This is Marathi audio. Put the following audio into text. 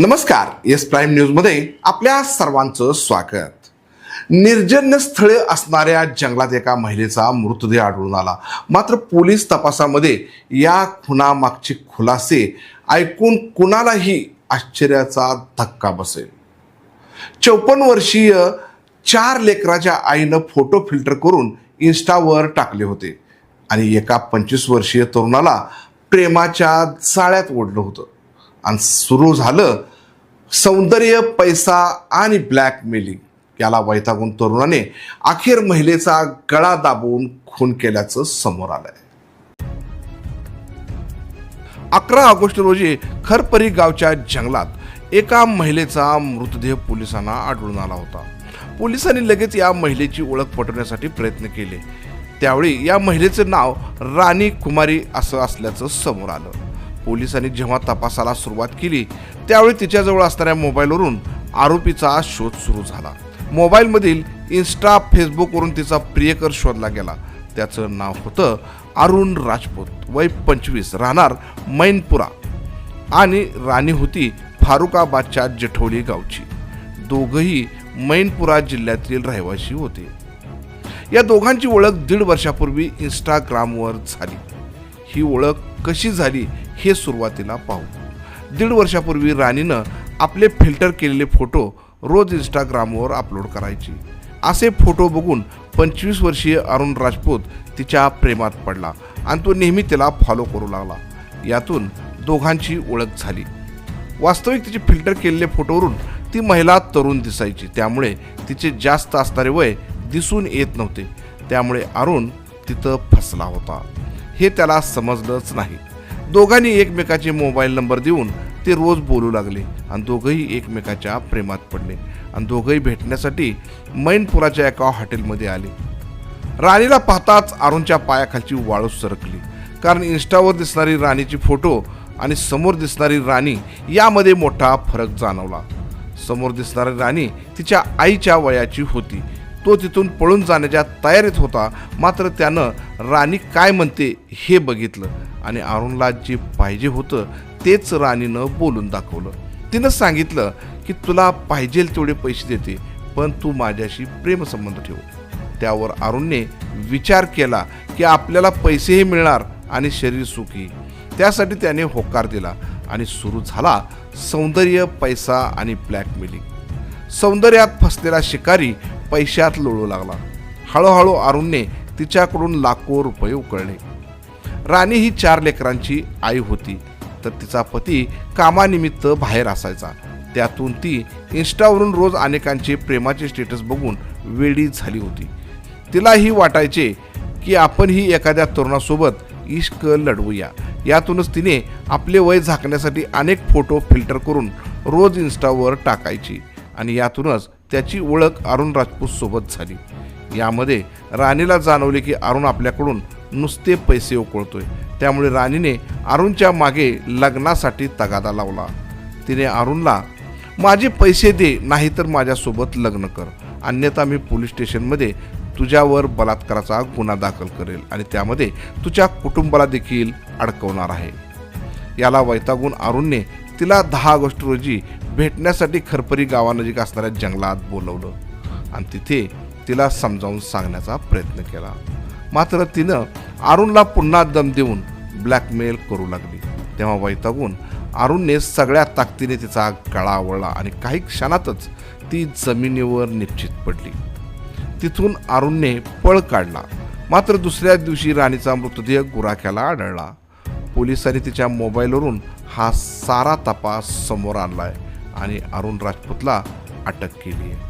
नमस्कार. एस प्राईम न्यूजमध्ये आपल्या सर्वांचं स्वागत. निर्जन्य स्थळे असणाऱ्या जंगलात एका महिलेचा मृतदेह आढळून आला. मात्र पोलीस तपासामध्ये या खुनामागचे खुलासे ऐकून कुणालाही आश्चर्याचा धक्का बसेल. चौपन्न वर्षीय चार लेकराच्या आईनं फोटो फिल्टर करून इन्स्टावर टाकले होते आणि एका पंचवीस वर्षीय तरुणाला प्रेमाच्या जाळ्यात ओढलं होतं. आणि सुरू झालं सौंदर्य पैसा आणि ब्लॅकमेलिंग याला वैतागून तरुणाने अखेर महिलेचा गळा दाबवून खून केल्याचं समोर आलंय. अकरा ऑगस्ट रोजी खरपरी गावच्या जंगलात एका महिलेचा मृतदेह पोलिसांना आढळून आला होता. पोलिसांनी लगेच या महिलेची ओळख पटवण्यासाठी प्रयत्न केले. त्यावेळी या महिलेचं नाव राणी कुमारी असं असल्याचं समोर आलं. पोलिसांनी जेव्हा तपासाला सुरुवात केली त्यावेळी तिच्याजवळ असणाऱ्या मोबाईलवरून आरोपीचा शोध सुरू झाला. मोबाईलमधील इन्स्टा फेसबुकवरून तिचा प्रियकर शोधला गेला. त्याचं नाव होतं अरुण राजपूत. वय पंचवीस राहणार मैनपुरा आणि राणी होती फारुखाबादच्या जेठोली गावची. दोघंही मैनपुरा जिल्ह्यातील रहिवासी होते. या दोघांची ओळख दीड वर्षापूर्वी इंस्टाग्रामवर झाली. ही ओळख कशी झाली हे सुरुवातीला पाहू. दीड वर्षापूर्वी राणीनं आपले फिल्टर केलेले फोटो रोज इंस्टाग्रामवर अपलोड करायची. असे फोटो बघून पंचवीस वर्षीय अरुण राजपूत तिच्या प्रेमात पडला आणि तो नेहमी तिला फॉलो करू लागला. यातून दोघांची ओळख झाली. वास्तविक तिचे फिल्टर केलेले फोटोवरून ती महिला तरुण दिसायची. त्यामुळे तिचे जास्त असणारे वय दिसून येत नव्हते. त्यामुळे अरुण तिथं फसला होता. हे त्याला समजलंच नाही. दोघांनी एकमेकाचे मोबाईल नंबर देऊन ते रोज बोलू लागले आणि दोघंही एकमेकाच्या प्रेमात पडले आणि दोघंही भेटण्यासाठी मैनपुराच्या एका हॉटेलमध्ये आले. राणीला पाहताच अरुणच्या पायाखालची वाळू सरकली. कारण इन्स्टावर दिसणारी राणीची फोटो आणि समोर दिसणारी राणी यामध्ये मोठा फरक जाणवला. समोर दिसणारी राणी तिच्या आईच्या वयाची होती. तो तिथून पळून जाण्याच्या तयारीत होता. मात्र त्यानं राणी काय म्हणते हे बघितलं. आणि अरुणला जे पाहिजे होतं तेच राणीनं बोलून दाखवलं. तिनं सांगितलं की तुला पाहिजे तेवढे पैसे देते पण तू माझ्याशी प्रेमसंबंध ठेव. त्यावर अरुणने विचार केला की आपल्याला पैसेही मिळणार आणि शरीर सुखी. त्यासाठी त्याने होकार दिला आणि सुरू झाला सौंदर्य पैसा आणि ब्लॅकमेलिंग सौंदर्यात फसलेला शिकारी पैशात लोळू लागला. हळूहळू अरुणने तिच्याकडून लाखो रुपये उकळले. राणी ही चार लेकरांची आई होती. तर तिचा पती कामानिमित्त बाहेर असायचा. त्यातून ती इन्स्टावरून रोज अनेकांचे प्रेमाचे स्टेटस बघून वेडी झाली होती. तिलाही वाटायचे की आपणही एखाद्या तरुणासोबत इश्क लढवूया. यातूनच तिने आपले वय झाकण्यासाठी अनेक फोटो फिल्टर करून रोज इन्स्टावर टाकायची आणि यातूनच त्याची ओळख अरुण राजपूत सोबत झाली. यामध्ये राणीला जाणवले की अरुण आपल्याकडून नुसते पैसे उकळतोय. त्यामुळे राणीने अरुणच्या मागे लग्नासाठी तगादा लावला. तिने अरुणला माझे पैसे दे नाहीतर माझ्यासोबत लग्न कर. अन्यथा मी पोलीस स्टेशनमध्ये तुझ्यावर बलात्काराचा गुन्हा दाखल करेल आणि त्यामध्ये तुझ्या कुटुंबाला देखील अडकवणार आहे. याला वैतागून अरुणने तिला दहा ऑगस्ट रोजी भेटण्यासाठी खरपरी गावानजीक असणाऱ्या जंगलात बोलवलं आणि तिथे तिला समजावून सांगण्याचा प्रयत्न केला. मात्र तिनं अरुणला पुन्हा दम देऊन ब्लॅकमेल करू लागली. तेव्हा वैतागून अरुणने सगळ्या ताकदीने तिचा गळा आवळला आणि काही क्षणातच ती जमिनीवर निश्चित पडली. तिथून अरुणने पळ काढला. मात्र दुसऱ्या दिवशी राणीचा मृतदेह गुराख्याला आढळला. पोलिसांनी तिच्या मोबाईलवरून हा सारा तपास समोर आणलाय आणि अरुण राजपूतला अटक केली आहे